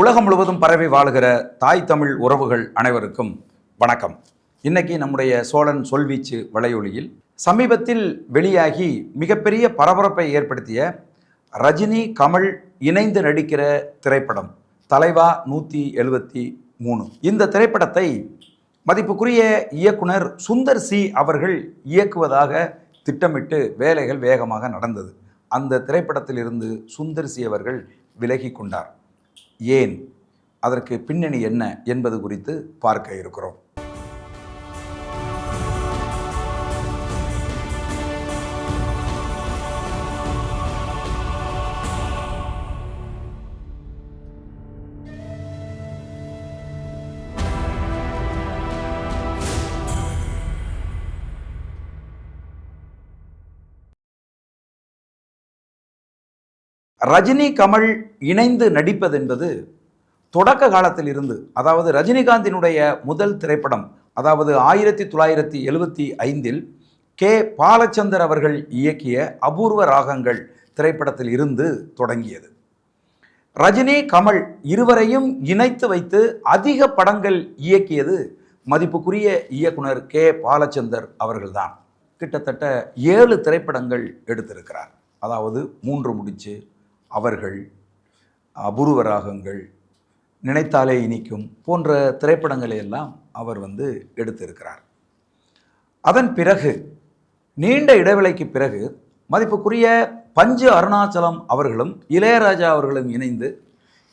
உலகம் முழுவதும் பரவி வாழுகிற தாய் தமிழ் உறவுகள் அனைவருக்கும் வணக்கம். இன்னைக்கு நம்முடைய சோழன் சொல்வீச்சு வலையொலியில் சமீபத்தில் வெளியாகி மிகப்பெரிய பரபரப்பை ஏற்படுத்திய ரஜினி கமல் இணைந்து நடிக்கிற திரைப்படம் தலைவா நூற்றி எழுபத்தி மூணு. இந்த திரைப்படத்தை மதிப்புக்குரிய இயக்குனர் சுந்தர் சி அவர்கள் இயக்குவதாக திட்டமிட்டு வேலைகள் வேகமாக நடந்தது. அந்த திரைப்படத்திலிருந்து சுந்தர் சி அவர்கள் விலகி கொண்டார். ஏன்? அதற்கு பின்னணி என்ன என்பது குறித்து பார்க்க இருக்கிறோம். ரஜினி கமல் இணைந்து நடிப்பது என்பது தொடக்க காலத்தில் இருந்து அதாவது ரஜினிகாந்தினுடைய முதல் திரைப்படம் அதாவது ஆயிரத்தி தொள்ளாயிரத்தி எழுவத்தி ஐந்தில் கே. பாலச்சந்தர் அவர்கள் இயக்கிய அபூர்வ ராகங்கள் திரைப்படத்தில் இருந்து தொடங்கியது. ரஜினி கமல் இருவரையும் இணைத்து வைத்து அதிக படங்கள் இயக்கியது மதிப்புக்குரிய இயக்குனர் கே. பாலச்சந்தர் அவர்கள்தான். கிட்டத்தட்ட ஏழு திரைப்படங்கள் எடுத்திருக்கிறார். அதாவது மூன்று முடிச்சு அவர்கள் அபூர்வ ராகங்கள் நினைத்தாலே இனிக்கும் போன்ற திரைப்படங்களை எல்லாம் அவர் வந்து எடுத்திருக்கிறார். அதன் பிறகு நீண்ட இடைவேளைக்கு பிறகு மதிப்புக்குரிய பஞ்சு அருணாச்சலம் அவர்களும் இளையராஜா அவர்களும் இணைந்து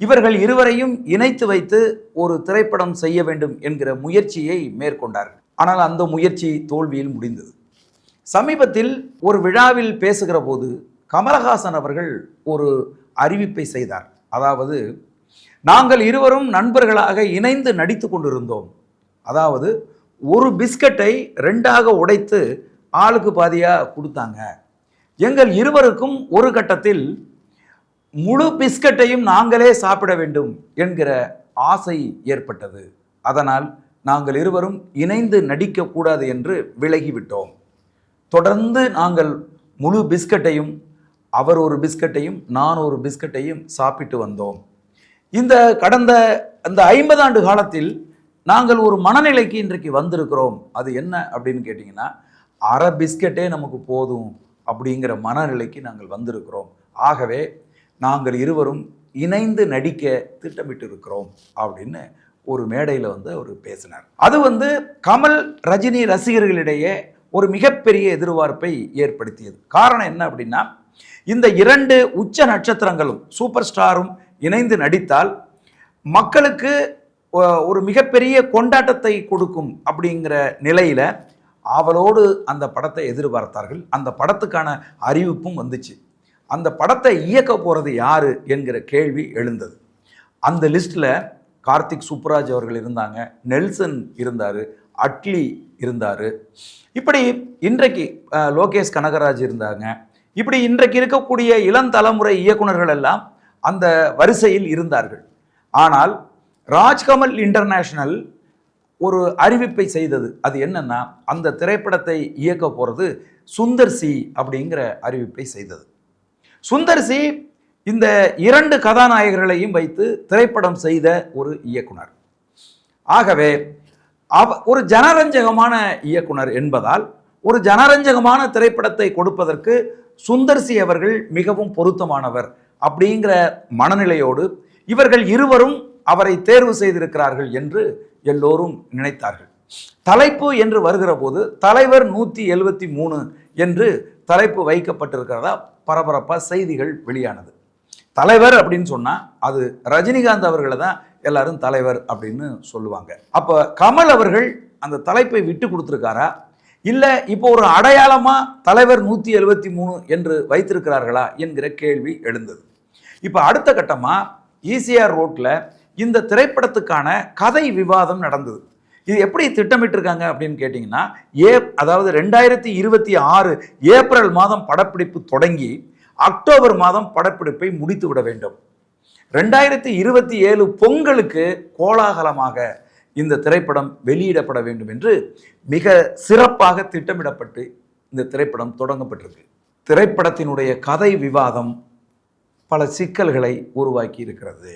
இவர்கள் இருவரையும் இணைத்து வைத்து ஒரு திரைப்படம் செய்ய வேண்டும் என்கிற முயற்சியை மேற்கொண்டார்கள். ஆனால் அந்த முயற்சி தோல்வியில் முடிந்தது. சமீபத்தில் ஒரு விழாவில் பேசுகிற போது கமலஹாசன் அவர்கள் ஒரு அறிவிப்பை செய்தார். அதாவது நாங்கள் இருவரும் நண்பர்களாக இணைந்து நடித்து கொண்டிருந்தோம். அதாவது ஒரு பிஸ்கட்டை ரெண்டாக உடைத்து ஆளுக்கு பாதியாக கொடுத்தாங்க. எங்கள் இருவருக்கும் ஒரு கட்டத்தில் முழு பிஸ்கட்டையும் நாங்களே சாப்பிட வேண்டும் என்கிற ஆசை ஏற்பட்டது. அதனால் நாங்கள் இருவரும் இணைந்து நடிக்கக்கூடாது என்று விலகிவிட்டோம். தொடர்ந்து நாங்கள் முழு பிஸ்கட்டையும் அவர் ஒரு பிஸ்கட்டையும் நான் ஒரு பிஸ்கட்டையும் சாப்பிட்டு வந்தோம். இந்த கடந்த அந்த ஐம்பது ஆண்டு காலத்தில் நாங்கள் ஒரு மனநிலைக்கு இன்றைக்கு வந்திருக்கிறோம். அது என்ன அப்படின்னு கேட்டிங்கன்னா அரை பிஸ்கட்டே நமக்கு போதும் அப்படிங்கிற மனநிலைக்கு நாங்கள் வந்திருக்கிறோம். ஆகவே நாங்கள் இருவரும் இணைந்து நடிக்க திட்டமிட்டு இருக்கிறோம் அப்படின்னு ஒரு மேடையில் வந்து அவர் பேசினார். அது வந்து கமல் ரஜினி ரசிகர்களிடையே ஒரு மிகப்பெரிய எதிர்பார்ப்பை ஏற்படுத்தியது. காரணம் என்ன அப்படின்னா இந்த இரண்டு உச்ச நட்சத்திரங்களும் சூப்பர் ஸ்டாரும் இணைந்து நடித்தால் மக்களுக்கு ஒரு மிகப்பெரிய கொண்டாட்டத்தை கொடுக்கும் அப்படிங்கிற நிலையில் ஆவலோடு அந்த படத்தை எதிர்பார்த்தார்கள். அந்த படத்துக்கான அறிவிப்பும் வந்துச்சு. அந்த படத்தை இயக்க போகிறது யார் என்கிற கேள்வி எழுந்தது. அந்த லிஸ்ட்டில் கார்த்திக் சுப்புராஜ் அவர்கள் இருந்தாங்க நெல்சன் இருந்தார் அட்லி இருந்தார். இப்படி இன்றைக்கு லோகேஷ் கனகராஜ் இருந்தாங்க. இப்படி இன்றைக்கு இருக்கக்கூடிய இளம் தலைமுறை இயக்குனர்கள் எல்லாம் அந்த வரிசையில் இருந்தார்கள். ஆனால் ராஜ்கமல் இன்டர்நேஷனல் ஒரு அறிவிப்பை செய்தது. அது என்னன்னா அந்த திரைப்படத்தை இயக்க போகிறது சுந்தர் சி அப்படிங்கிற அறிவிப்பை செய்தது. சுந்தர் சி இந்த இரண்டு கதாநாயகர்களையும் வைத்து திரைப்படம் செய்த ஒரு இயக்குனர். ஆகவே அவ ஒரு ஜனரஞ்சகமான இயக்குனர் என்பதால் ஒரு ஜனரஞ்சகமான திரைப்படத்தை கொடுப்பதற்கு சுந்தர் சி அவர்கள் மிகவும் பொருத்தமானவர் அப்படிங்கிற மனநிலையோடு இவர்கள் இருவரும் அவரை தேர்வு செய்திருக்கிறார்கள் என்று எல்லோரும் நினைத்தார்கள். தலைப்பு என்று வருகிற போது தலைவர் நூற்றி எழுபத்தி மூணு என்று தலைப்பு வைக்கப்பட்டிருக்கிறதா? பரபரப்பாக செய்திகள் வெளியானது. தலைவர் அப்படின்னு சொன்னால் அது ரஜினிகாந்த் அவர்களை தான் எல்லாரும் தலைவர் அப்படின்னு சொல்லுவாங்க. அப்போ கமல் அவர்கள் அந்த தலைப்பை விட்டு கொடுத்துருக்காரா? இல்லை இப்போ ஒரு அடையாளமாக தலைவர் நூற்றி எழுபத்தி மூணு என்று வைத்திருக்கிறார்களா என்கிற கேள்வி எழுந்தது. இப்போ அடுத்த கட்டமாக ஈசிஆர் ரோட்டில் இந்த திரைப்படத்துக்கான கதை விவாதம் நடந்தது. இது எப்படி திட்டமிட்டிருக்காங்க அப்படின்னு கேட்டிங்கன்னா ஏ அதாவது ரெண்டாயிரத்தி இருபத்தி ஆறு ஏப்ரல் மாதம் படப்பிடிப்பு தொடங்கி அக்டோபர் மாதம் படப்பிடிப்பை முடித்து விட வேண்டும். ரெண்டாயிரத்தி இருபத்தி ஏழு பொங்கலுக்கு கோலாகலமாக இந்த திரைப்படம் வெளியிடப்பட வேண்டும் என்று மிக சிறப்பாக திட்டமிடப்பட்டு இந்த திரைப்படம் தொடங்கப்பட்டிருக்கு. திரைப்படத்தினுடைய கதை விவாதம் பல சிக்கல்களை உருவாக்கி இருக்கிறது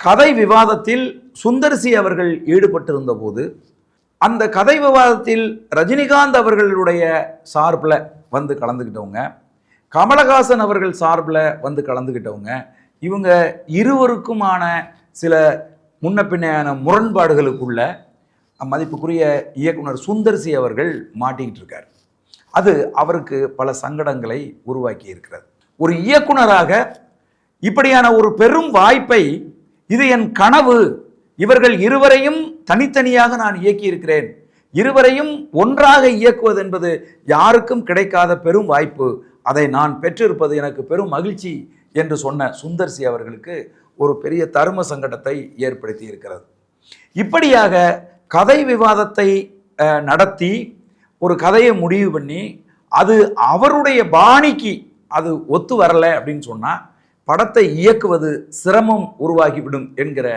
கதை விவாதத்தில் சுந்தர்சி அவர்கள் ஈடுபட்டிருந்த போது அந்த கதை விவாதத்தில் ரஜினிகாந்த் அவர்களுடைய சார்பில் வந்து கலந்துக்கிட்டவங்க கமலஹாசன் அவர்கள் சார்பில் வந்து கலந்துக்கிட்டவங்க இவங்க இருவருக்குமான சில முன்ன பின்னையான முரண்பாடுகளுக்குள்ள மதிப்புக்குரிய இயக்குனர் சுந்தர்சி அவர்கள் மாட்டிக்கிட்டு இருக்கார். அது அவருக்கு பல சங்கடங்களை உருவாக்கி இருக்கிறது. ஒரு இயக்குனராக இப்படியான ஒரு பெரும் வாய்ப்பை இது என் கனவு இவர்கள் இருவரையும் தனித்தனியாக நான் இயக்கியிருக்கிறேன். இருவரையும் ஒன்றாக இயக்குவது என்பது யாருக்கும் கிடைக்காத பெரும் வாய்ப்பு. அதை நான் பெற்றிருப்பது எனக்கு பெரும் மகிழ்ச்சி என்று சொன்ன சுந்தர்சி அவர்களுக்கு ஒரு பெரிய தர்ம சங்கடத்தை ஏற்படுத்தி இருக்கிறது இப்படியாக கதை விவாதத்தை நடத்தி ஒரு கதையை முடிவு பண்ணி அது அவருடைய பாணிக்கு அது ஒத்து வரலை அப்படின்னு சொன்னால் படத்தை இயக்குவது சிரமம் உருவாகிவிடும் என்கிற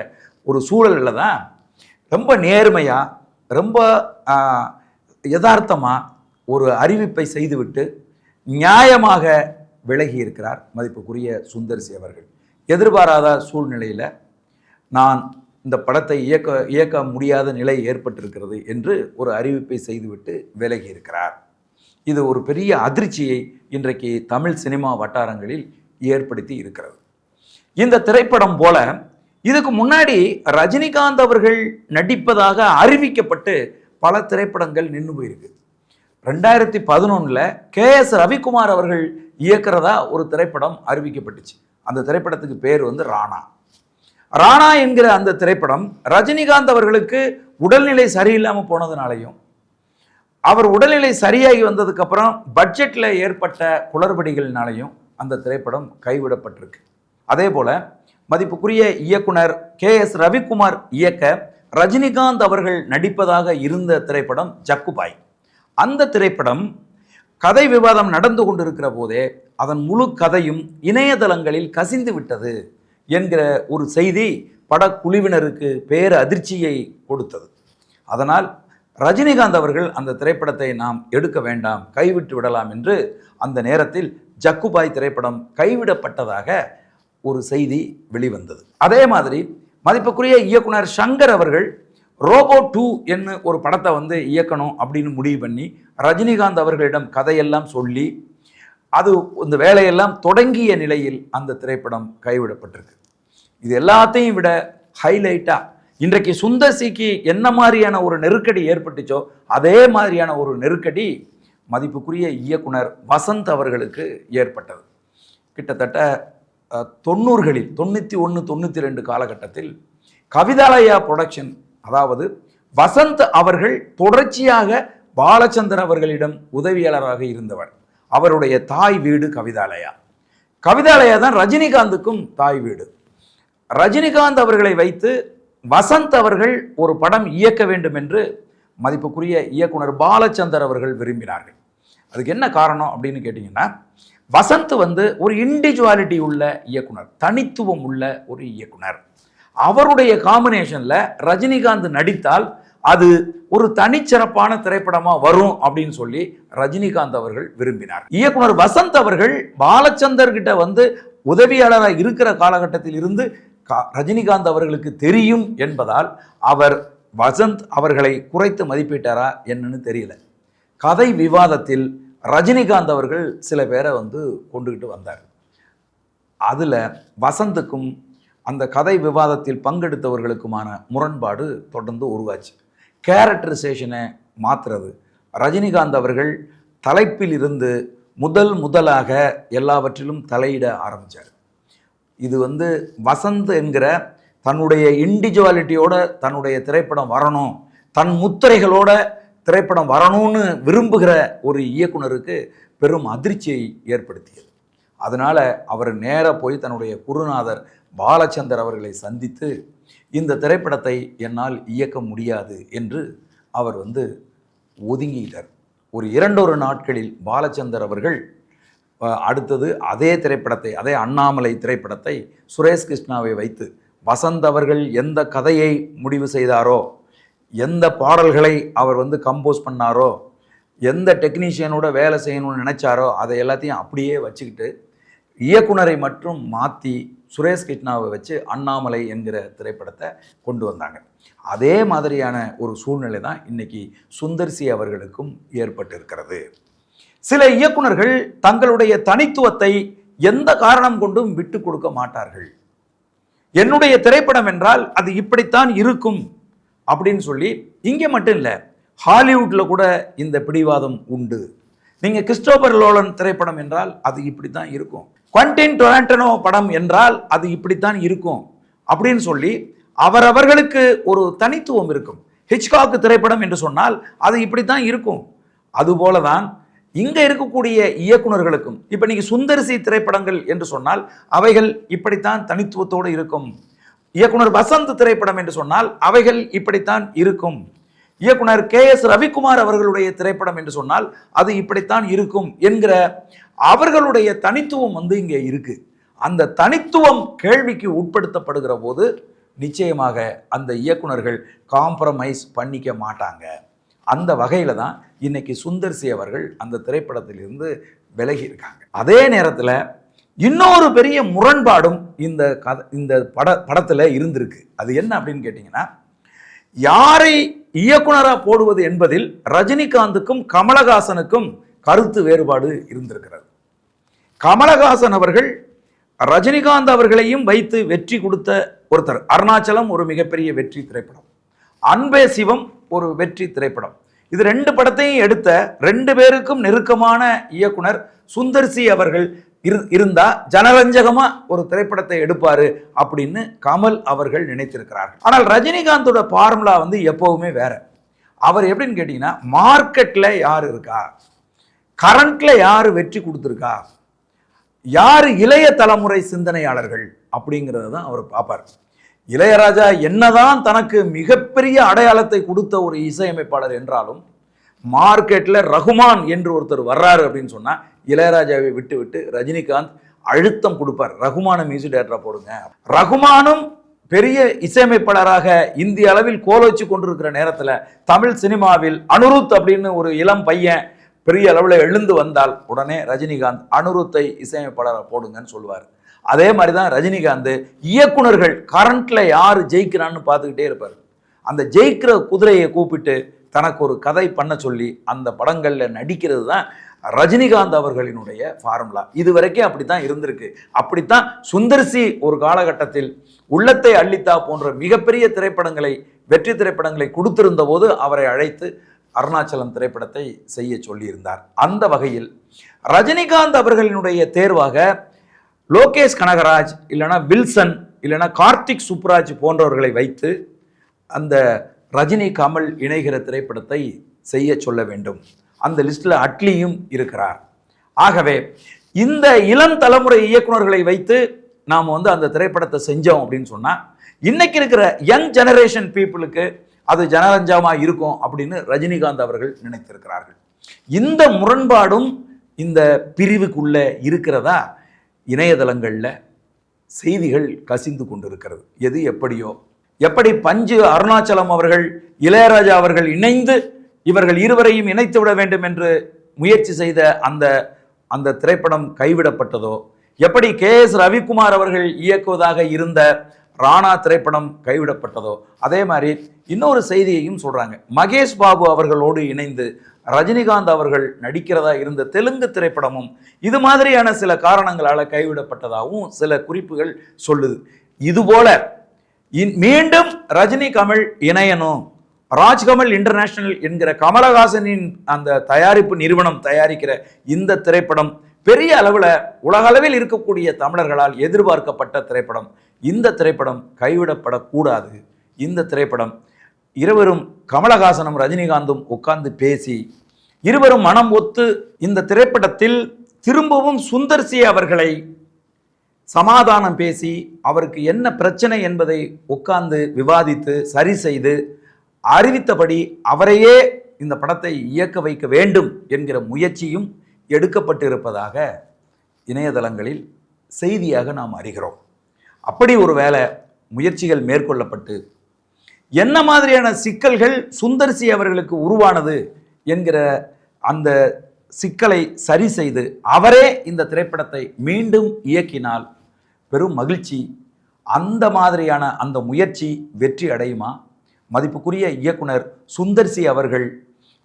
ஒரு சூழலில் தான் ரொம்ப நேர்மையாக ரொம்ப யதார்த்தமாக ஒரு அறிவிப்பை செய்துவிட்டு நியாயமாக விலகி இருக்கிறார் மதிப்புக்குரிய சுந்தர்சி அவர்கள். எதிர்பாராத சூழ்நிலையில் நான் இந்த படத்தை இயக்க இயக்க முடியாத நிலை ஏற்பட்டிருக்கிறது என்று ஒரு அறிவிப்பை செய்துவிட்டு விலகி இருக்கிறார் இது ஒரு பெரிய அதிர்ச்சியை இன்றைக்கு தமிழ் சினிமா வட்டாரங்களில் ஏற்படுத்தி இருக்கிறது. இந்த திரைப்படம் போல இதுக்கு முன்னாடி ரஜினிகாந்த் அவர்கள் நடிப்பதாக அறிவிக்கப்பட்டு பல திரைப்படங்கள் நின்று போயிருக்கு. ரெண்டாயிரத்தி பதினொன்றில் கே எஸ் ரவிக்குமார் அவர்கள் இயக்கிறதா ஒரு திரைப்படம் அறிவிக்கப்பட்டுச்சு. அந்த திரைப்படத்துக்கு பேர் வந்து ராணா. ராணா என்கிற அந்த திரைப்படம் ரஜினிகாந்த் அவர்களுக்கு உடல்நிலை சரியில்லாமல் போனதுனாலையும் அவர் உடல்நிலை சரியாகி வந்ததுக்கப்புறம் பட்ஜெட்டில் ஏற்பட்ட குளறுபடிகளினாலையும் அந்த திரைப்படம் கைவிடப்பட்டிருக்கு. அதே போல மதிப்புக்குரிய இயக்குனர் கே எஸ் ரவிக்குமார் இயக்க ரஜினிகாந்த் அவர்கள் நடிப்பதாக இருந்த திரைப்படம் ஜக்குபாய். அந்த திரைப்படம் கதை விவாதம் நடந்து கொண்டிருக்கிற போதே அதன் முழு கதையும் இணையதளங்களில் கசிந்து விட்டது என்கிற ஒரு செய்தி படக்குழுவினருக்கு பேர் அதிர்ச்சியை கொடுத்தது. அதனால் ரஜினிகாந்த் அவர்கள் அந்த திரைப்படத்தை நாம் எடுக்க வேண்டாம் கைவிட்டு விடலாம் என்று அந்த நேரத்தில் ஜக்குபாய் திரைப்படம் கைவிடப்பட்டதாக ஒரு செய்தி வெளிவந்தது. அதே மாதிரி மதிப்புக்குரிய இயக்குனர் சங்கர் அவர்கள் ரோபோ டூ என்னு ஒரு படத்தை வந்து இயக்கணும் அப்படின்னு முடிவு பண்ணி ரஜினிகாந்த் அவர்களிடம் கதையெல்லாம் சொல்லி அது இந்த வேலையெல்லாம் தொடங்கிய நிலையில் அந்த திரைப்படம் கைவிடப்பட்டிருக்கு. இது எல்லாத்தையும் விட ஹைலைட்டாக இன்றைக்கு சுந்தசிக்கு என்ன மாதிரியான ஒரு நெருக்கடி ஏற்பட்டுச்சோ அதே மாதிரியான ஒரு நெருக்கடி மதிப்புக்குரிய இயக்குனர் வசந்த் அவர்களுக்கு ஏற்பட்டது. கிட்டத்தட்ட தொண்ணூறுகளில் தொண்ணூற்றி ஒன்று தொண்ணூற்றி ரெண்டு காலகட்டத்தில் கவிதாலயா புரொடக்ஷன் அதாவது வசந்த் அவர்கள் தொடர்ச்சியாக பாலச்சந்தர் அவர்களிடம் உதவியாளராக இருந்தவர். அவருடைய தாய் வீடு கவிதாலயா. கவிதாலயா தான் ரஜினிகாந்துக்கும் தாய் வீடு. ரஜினிகாந்த் அவர்களை வைத்து வசந்த் அவர்கள் ஒரு படம் இயக்க வேண்டும் என்று மதிப்புக்குரிய இயக்குனர் பாலச்சந்தர் அவர்கள் விரும்பினார்கள். அதுக்கு என்ன காரணம் அப்படின்னு கேட்டிங்கன்னா வசந்த் வந்து ஒரு இண்டிவிஜுவாலிட்டி உள்ள இயக்குனர் தனித்துவம் உள்ள ஒரு இயக்குனர். அவருடைய காம்பினேஷனில் ரஜினிகாந்த் நடித்தால் அது ஒரு தனிச்சிறப்பான திரைப்படமா வரும் அப்படின்னு சொல்லி ரஜினிகாந்த் அவர்கள் விரும்பினார். இயக்குனர் வசந்த் அவர்கள் பாலச்சந்தர் கிட்ட வந்து உதவியாளராக இருக்கிற காலகட்டத்தில் இருந்து கா- ரஜினிகாந்த் அவர்களுக்கு தெரியும் என்பதால் அவர் வசந்த் அவர்களை குறைத்து மதிப்பிட்டாரா என்னன்னு தெரியல. கதை விவாதத்தில் ரஜினிகாந்த் அவர்கள் சில பேரை வந்து கொண்டுகிட்டு வந்தார். அதில் வசந்துக்கும் அந்த கதை விவாதத்தில் பங்கெடுத்தவர்களுக்குமான முரண்பாடு தொடர்ந்து உருவாச்சு. கேரக்டரைசேஷனை மாற்றுறது ரஜினிகாந்த் அவர்கள் தலைப்பில் இருந்து முதல் முதலாக எல்லாவற்றிலும் தலையிட ஆரம்பித்தார் இது வந்து வசந்த் என்கிற தன்னுடைய இண்டிவிஜுவாலிட்டியோட தன்னுடைய திரைப்படம் வரணும் தன் முத்திரைகளோட திரைப்படம் வரணும்னு விரும்புகிற ஒரு இயக்குனருக்கு பெரும் அதிர்ச்சியை ஏற்படுத்தியது. அதனால் அவர் நேராக போய் தன்னுடைய குருநாதர் பாலச்சந்தர் அவர்களை சந்தித்து இந்த திரைப்படத்தை என்னால் இயக்க முடியாது என்று அவர் வந்து ஒதுங்கிட்டார். ஒரு இரண்டொரு நாட்களில் பாலச்சந்தர் அவர்கள் அடுத்தது அதே திரைப்படத்தை அதே அண்ணாமலை திரைப்படத்தை சுரேஷ் கிருஷ்ணாவை வைத்து வசந்த் அவர்கள் எந்த கதையை முடிவு செய்தாரோ எந்த பாடல்களை அவர் வந்து கம்போஸ் பண்ணாரோ எந்த டெக்னீஷியனோட வேலை செய்யணும்னு நினைச்சாரோ அதை எல்லாத்தையும் அப்படியே வச்சுக்கிட்டு இயக்குனரை மட்டும் மாற்றி சுரேஷ் கிருஷ்ணாவை வச்சு அண்ணாமலை என்கிற திரைப்படத்தை கொண்டு வந்தாங்க. அதே மாதிரியான ஒரு சூழ்நிலை தான் இன்னைக்கு சுந்தர்சி அவர்களுக்கும் ஏற்பட்டிருக்கிறது. சில இயக்குனர்கள் தங்களுடைய தனித்துவத்தை எந்த காரணம் கொண்டும் விட்டு கொடுக்க மாட்டார்கள். என்னுடைய திரைப்படம் என்றால் அது இப்படித்தான் இருக்கும் அப்படின்னு சொல்லி இங்கே மட்டும் இல்லை ஹாலிவுட்டில் கூட இந்த பிடிவாதம் உண்டு. நீங்கள் கிறிஸ்டோபர் லோலன் திரைப்படம் என்றால் அது இப்படி தான் இருக்கும். குவன்டின் டொராண்டனோ படம் என்றால் அது இப்படித்தான் இருக்கும் அப்படின்னு சொல்லி அவரவர்களுக்கு ஒரு தனித்துவம் இருக்கும். ஹிச்காக்கு திரைப்படம் என்று சொன்னால் அது இப்படித்தான் இருக்கும். அதுபோல தான் இங்கே இருக்கக்கூடிய இயக்குனர்களுக்கும் இப்போ நீங்கள் சுந்தரிசி திரைப்படங்கள் என்று சொன்னால் அவைகள் இப்படித்தான் தனித்துவத்தோடு இருக்கும். இயக்குனர் வசந்த் திரைப்படம் என்று சொன்னால் அவைகள் இப்படித்தான் இருக்கும். இயக்குனர் கே எஸ் ரவிக்குமார் அவர்களுடைய திரைப்படம் என்று சொன்னால் அது இப்படித்தான் இருக்கும் என்கிற அவர்களுடைய தனித்துவம் வந்து இங்கே இருக்கு. அந்த தனித்துவம் கேள்விக்கு உட்படுத்தப்படுகிற போது நிச்சயமாக அந்த இயக்குனர்கள் காம்ப்ரமைஸ் பண்ணிக்க மாட்டாங்க. அந்த வகையில் தான் இன்னைக்கு சுந்தர்சி அவர்கள் அந்த திரைப்படத்திலிருந்து விலகி இருக்காங்க. அதே நேரத்தில் இன்னொரு பெரிய முரண்பாடும் இந்த கதை இந்த பட படத்தில் இருந்திருக்கு. அது என்ன அப்படின்னு கேட்டிங்கன்னா யாரை இயக்குனரா போடுவது என்பதில் ரஜினிகாந்துக்கும் கமலஹாசனுக்கும் கருத்து வேறுபாடு இருந்திருக்கிறது. கமலஹாசன் அவர்கள் ரஜினிகாந்த் அவர்களையும் வைத்து வெற்றி கொடுத்த ஒருத்தர். அருணாச்சலம் ஒரு மிகப்பெரிய வெற்றி திரைப்படம். அன்பே சிவம் ஒரு வெற்றி திரைப்படம். இது ரெண்டு படத்தையும் எடுத்த ரெண்டு பேருக்கும் நெருக்கமான இயக்குனர் சுந்தர்சி அவர்கள். இரு இருந்தா ஜனரஞ்சகமா ஒரு திரைப்படத்தை எடுப்பாரு அப்படின்னு கமல் அவர்கள் நினைத்திருக்கிறார்கள். ஆனால் ரஜினிகாந்தோட ஃபார்முலா வந்து எப்போவுமே வேற. அவர் எப்படின்னு கேட்டீங்கன்னா மார்க்கெட்ல யார் இருக்கா? கரண்ட்ல யார் வெற்றி கொடுத்துருக்கா? யார் இளைய தலைமுறை சிந்தனையாளர்கள்? அப்படிங்கிறத தான் அவர் பார்ப்பார். இளையராஜா என்னதான் தனக்கு மிகப்பெரிய அடையாளத்தை கொடுத்த ஒரு இசையமைப்பாளர் என்றாலும் மார்க்கெட்டில் ரகுமான் என்று ஒருத்தர் வர்றாரு அப்படின்னு சொன்னால் இளையராஜாவை விட்டு விட்டு ரஜினிகாந்த் அழுத்தம் கொடுப்பார். ரகுமான மியூசிக் டேரக்டரா போடுங்க. ரகுமானும் பெரிய இசையமைப்பாளராக இந்திய அளவில் கோல வச்சு கொண்டிருக்கிற நேரத்தில் தமிழ் சினிமாவில் அனுருத் அப்படின்னு ஒரு இளம் பையன் பெரிய அளவில் எழுந்து வந்தால் உடனே ரஜினிகாந்த் அனுருத்தை இசையமைப்பாளராக போடுங்கன்னு சொல்லுவார். அதே மாதிரி தான் ரஜினிகாந்த் இயக்குனர்கள் கரண்ட்டில் யார் ஜெயிக்கிறான்னு பார்த்துக்கிட்டே இருப்பார். அந்த ஜெயிக்கிற குதிரையை கூப்பிட்டு தனக்கு ஒரு கதை பண்ண சொல்லி அந்த படங்களில் நடிக்கிறது தான் ரஜினிகாந்த் அவர்களினுடைய ஃபார்முலா. இது வரைக்கும் அப்படித்தான் இருந்திருக்கு. அப்படித்தான் சுந்தர்சி ஒரு காலகட்டத்தில் உள்ளத்தை அள்ளித்தா போன்ற மிகப்பெரிய திரைப்படங்களை வெற்றி திரைப்படங்களை கொடுத்திருந்த போது அவரை அழைத்து அருணாச்சலம் திரைப்படத்தை செய்ய சொல்லியிருந்தார். அந்த வகையில் ரஜினிகாந்த் அவர்களினுடைய தேர்வாக லோகேஷ் கனகராஜ் இல்லைனா வில்சன் இல்லைனா கார்த்திக் சுப்ராஜ் போன்றவர்களை வைத்து அந்த ரஜினி கமல் இணைகிற திரைப்படத்தை செய்ய சொல்ல வேண்டும். அந்த லிஸ்ட்டில் அட்லியும் இருக்கிறார். ஆகவே இந்த இளம் தலைமுறை இயக்குனர்களை வைத்து நாம் வந்து அந்த திரைப்படத்தை செஞ்சோம் அப்படின்னு சொன்னால் இன்னைக்கு இருக்கிற யங் ஜெனரேஷன் பீப்புளுக்கு அது ஜனரஞ்சமாக இருக்கும் அப்படின்னு ரஜினிகாந்த் அவர்கள் நினைத்திருக்கிறார்கள். இந்த முரண்பாடும் இந்த பிரிவுக்குள்ள இருக்கிறதா? இணையதளங்களில் செய்திகள் கசிந்து கொண்டிருக்கிறது. எது எப்படியோ எப்படி பஞ்சு அருணாச்சலம் அவர்கள் இளையராஜா அவர்கள் இணைந்து இவர்கள் இருவரையும் இணைத்து விட வேண்டும் என்று முயற்சி செய்த அந்த அந்த திரைப்படம் கைவிடப்பட்டதோ? எப்படி கே எஸ் ரவிக்குமார் அவர்கள் இயக்குவதாக இருந்த ராணா திரைப்படம் கைவிடப்பட்டதோ? அதே மாதிரி இன்னொரு செய்தியையும் சொல்றாங்க. மகேஷ் பாபு அவர்களோடு இணைந்து ரஜினிகாந்த் அவர்கள் நடிக்கிறதா இருந்த தெலுங்கு திரைப்படமும் இது மாதிரியான சில காரணங்களால கைவிடப்பட்டதாகவும் சில குறிப்புகள் சொல்லுது. இதுபோல மீண்டும் ரஜினி கமல் இணையணும். ராஜ்கமல் இன்டர்நேஷனல் என்கிற கமலஹாசனின் அந்த தயாரிப்பு நிறுவனம் தயாரிக்கிற இந்த திரைப்படம் பெரிய அளவில் உலகளவில் இருக்கக்கூடிய தமிழர்களால் எதிர்பார்க்கப்பட்ட திரைப்படம். இந்த திரைப்படம் கைவிடப்படக்கூடாது. இந்த திரைப்படம் இருவரும் கமலஹாசனும் ரஜினிகாந்தும் உட்கார்ந்து பேசி இருவரும் மனம் ஒத்து இந்த திரைப்படத்தில் திரும்பவும் சுந்தர்சி அவர்களை சமாதானம் பேசி அவருக்கு என்ன பிரச்சனை என்பதை உட்கார்ந்து விவாதித்து சரி செய்து அறிவித்தபடி அவரையே இந்த படத்தை இயக்க வைக்க வேண்டும் என்கிற முயற்சியும் எடுக்கப்பட்டிருப்பதாக இணையதளங்களில் செய்தியாக நாம் அறிகிறோம். அப்படி ஒரு வேலை முயற்சிகள் மேற்கொள்ளப்பட்டு என்ன மாதிரியான சிக்கல்கள் சுந்தர்சி அவர்களுக்கு உருவானது என்கிற அந்த சிக்கலை சரி செய்து அவரே இந்த திரைப்படத்தை மீண்டும் இயக்கினால் பெரும் மகிழ்ச்சி அந்த மாதிரியான அந்த முயற்சி வெற்றி அடையுமா? மதிப்புக்குரிய இயக்குனர் சுந்தர்சி அவர்கள்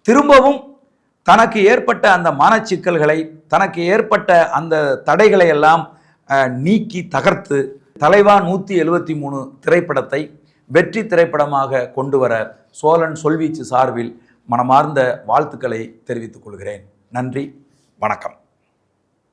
திரும்பவும் தனக்கு ஏற்பட்ட அந்த மனச்சிக்கல்களை தனக்கு ஏற்பட்ட அந்த தடைகளை எல்லாம் நீக்கி தகர்த்து தலைவா நூற்றி எழுபத்தி மூணு திரைப்படத்தை வெற்றி திரைப்படமாக கொண்டு வர சோழன் சொல்வீச்சு சார்பில் மனமார்ந்த வாழ்த்துக்களை தெரிவித்துக் கொள்கிறேன். நன்றி வணக்கம்.